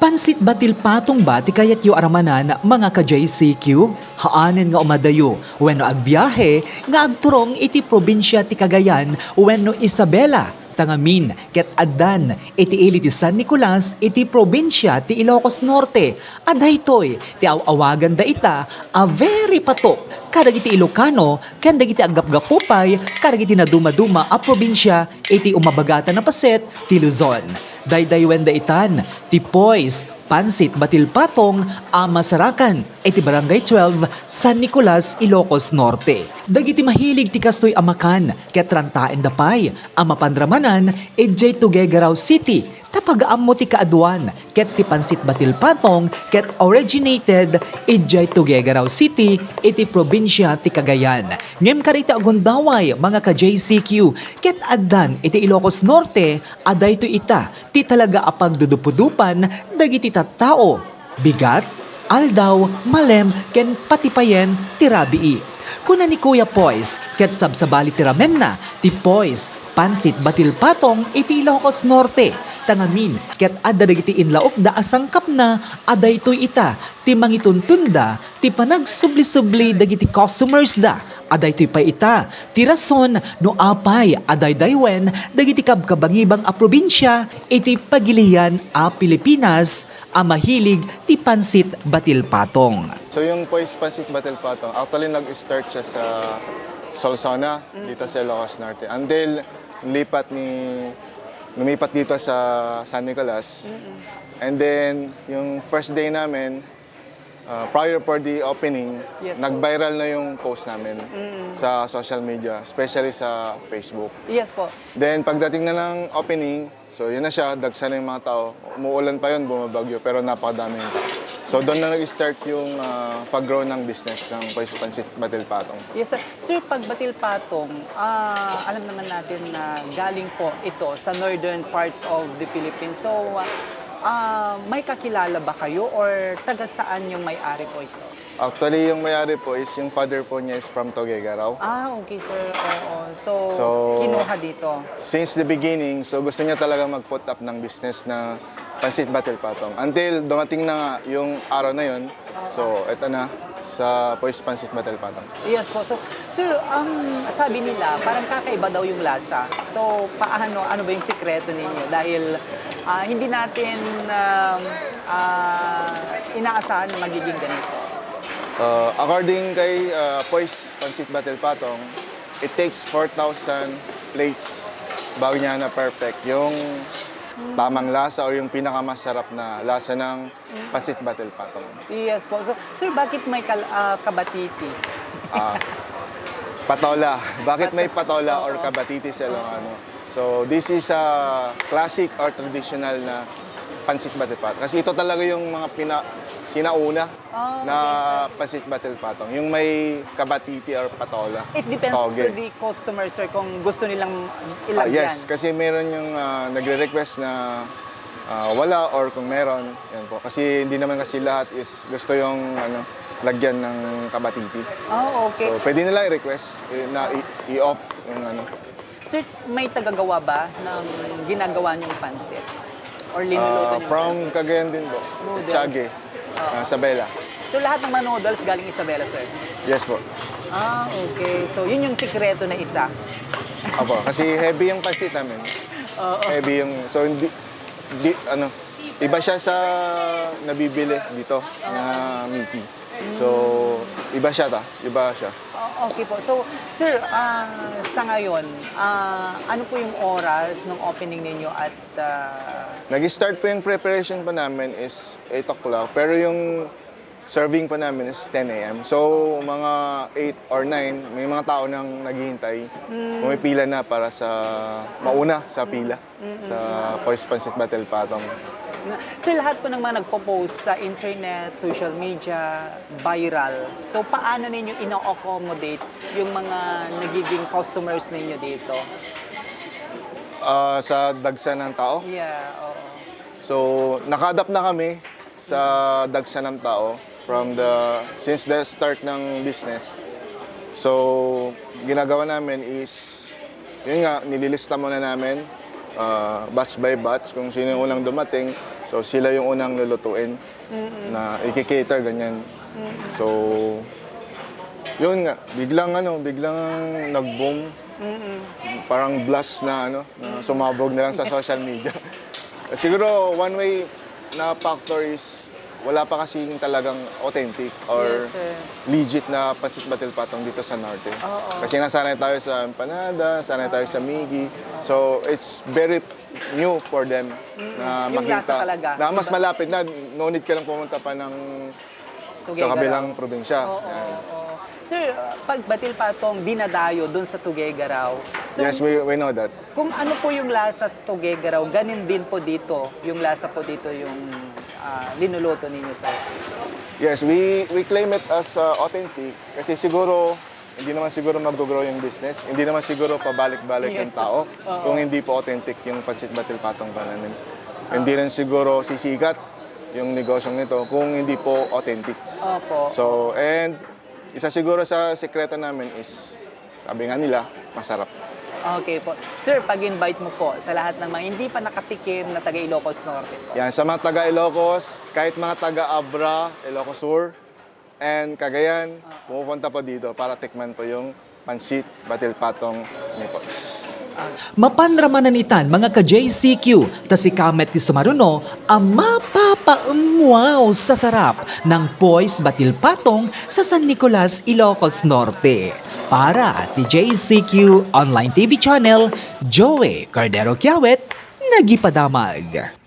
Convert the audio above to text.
Pansit batil patong ba ti kayat yu aramanan mga ka-JCQ? Haanen nga umadayo, wenno agbiyahe, nga agturong iti probinsya ti Cagayan, wenno Isabela, Tangamin, ket addan, iti ili ti San Nicolas, iti probinsya ti Ilocos Norte. Adaytoy, ti awagan da ita, a very pato, kadag iti Ilocano, ken dagiti agapgapupay, kadag iti naduma-duma a probinsya, iti umabagatan na paset, ti Luzon. Dayday wenda itan, ti Poys, Pansit Batil Patong, Amasarakan, iti Barangay 12, San Nicolas, Ilocos Norte. Dagiti mahilig ti kastoy amakan, ket rantaen dapay, amapandramanan, ejay Tugegaraw City, tapagaam mo ti kaaduan, ket ti Pansit Batil Patong, ket originated, ejay Tugegaraw City, iti probinsya ti Cagayan. Ngem karita agundaway, mga ka-JCQ, ket addan iti Ilocos Norte, aday to ita, ti talaga apag dudupudupan, dagiti tattao, bigat, aldaw, malem, ken patipayen, tirabii. Kuna ni Kuya Poys, ket sabsabali tiramen na, ti Poys, pansit batil patong, iti Ilocos Norte, tangamin, ket adda dagiti inlaok da asangkap na, aday ita, ti mangituntunda, ti panagsubli-subli dagiti customers da, aday to'y pa ita, ti rason no apay aday daywen dagiti kabkabangibang a probinsya iti pagilian a Pilipinas a mahilig ti pansit batil patong. So yung Poise Pancit Battle Patong, actually nag-start siya sa Solsona, dito sa Ilocos Norte. Until lipat ni lumipat dito sa San Nicolas. And then, yung first day namin, uh, prior for the opening, Yes nag-viral na yung post namin sa social media, especially sa Facebook. Yes po. Then pagdating na ng opening, so yun na siya, dagsa na yung mga tao. Umuulan pa yun, bumabagyo, pero napakadaming tao. So doon na nag-start yung ah, pag-grow ng business ng Poise Pancit Batil Patong. Yes, sir. Sir, pag batil patong, ah, alam naman natin na galing po ito sa northern parts of the Philippines. So, ah, may kakilala ba kayo or taga saan yung may-ari po ito? Actually, yung mayari po is yung father po niya is from Tuguegarao. Ah, okay, sir. Oo. So, So- kinuha dito. Since the beginning, so gusto niya talaga mag-put up ng business na Pancit Batil Patong. Until dumating na yung araw na yun, so eto na sa Poise Pancit Batil Patong. Yes po. So, sir, ang sabi nila, parang kakaiba daw yung lasa. So, paano, ano ba yung sikreto ninyo? Dahil ah, hindi natin um, ah, inaasahan na magiging ganito. Uh, according kay uh, Poise Pancit Batil Patong, it takes 4,000 plates bago niya na perfect yung tamang lasa or yung pinakamasarap na lasa ng Pancit Batil Patong. Yes po. So, sir, bakit may kal- ah, kabatiti? Ah, patola. Bakit may patola or kabatiti sa Ilocano? So, this is a classic or traditional na Pancit Batil Patong. Kasi ito talaga yung mga pina, sinauna Ah, na Pancit Batil Patong. Yung may kabatiti or patola. It depends Toge. to the customer, sir, kung gusto nilang Ah, ilagyan. yes, kasi meron yung ah, nagre-request na ah, wala or kung meron, yan po. Kasi hindi naman kasi lahat is gusto yung ano, lagyan ng kabatiti. Oh, okay. So, pwede nila i-request eh, na i-off yung ano. Sir, may tagagawa ba ng ginagawa niyong pansit? Or linuluto Ah, niyong from? Cagayan din po. Noodles. Tiague, ah, Sabela. So, lahat ng mga noodles galing Isabela, sir? Yes po. Ah, okay. So, yun yung sikreto na isa. Apo, kasi heavy yung pansit namin. Oo. Heavy yung, so hindi, di, ano, iba siya sa nabibili dito na Mickey. So, iba siya ta, iba siya. Okay po. So, sir, ah, sa ngayon, ah, ano po yung oras ng opening ninyo at ah, Nag-start po yung preparation pa namin is 8 o'clock, pero yung serving pa namin is 10 a.m. So, mga 8 or 9, may mga tao nang naghihintay. Pumipila na para sa mauna sa pila sa Poise Pancit Battle Patong. Sir, lahat po ng mga nagpo-post sa internet, social media, viral. So, paano ninyo ino-accommodate yung mga nagiging customers ninyo dito? Ah, sa dagsa ng tao. Yeah, oo. So, nakadap na kami sa dagsa ng tao from the since the start ng business. So, ginagawa namin is yun nga nililista muna namin ah, batch by batch, kung sino yung unang dumating. So sila yung unang lulutuin na ikikater, ganyan. So, yun nga, biglang ano, biglang nag-boom. Parang blast na ano, na sumabog na lang sa social media. Siguro one way na factor is wala pa kasing talagang authentic or Yes, sir. legit na pansit batil patong dito sa Norte. Oo. Kasi nasanay tayo sa empanada, sanay tayo sa migi. So it's very new for them na Yung makita. lasa talaga. Na mas malapit na, no need ka lang pumunta pa ng Tuguegarao. sa kabilang probinsya. Oo, Yan. oo. Sir, pag batil patong dinadayo doon sa Tuguegarao. So, yes, we, we know that. kung ano po yung lasa sa Tuguegarao, ganin din po dito. Yung lasa po dito yung ah, linuluto ninyo, sir. Yes, we we claim it as uh, authentic kasi siguro hindi naman siguro mag-grow yung business. Hindi naman siguro pabalik-balik yung Yes. tao Oo. kung hindi po authentic yung pansit batil patong pa namin. Hindi rin siguro sisikat yung negosyong nito kung hindi po authentic. Opo. So, and isa siguro sa sekreto namin is sabi nga nila, masarap. Okay po. Sir, pag-invite mo po sa lahat ng mga hindi pa nakatikim na taga Ilocos Norte po. Yan, sa mga taga Ilocos, kahit mga taga Abra, Ilocos Sur, and Cagayan, pumupunta po dito para tikman po yung pansit batil patong ni Pops. Mapanramanan itan mga ka-JCQ, ta si Kamet ti Sumaruno, ang mapapaumwaw sa sarap ng Boys Batil Patong sa San Nicolas, Ilocos Norte. Para ti JCQ Online TV Channel, Joey Cardero Kiawet, nagipadamag.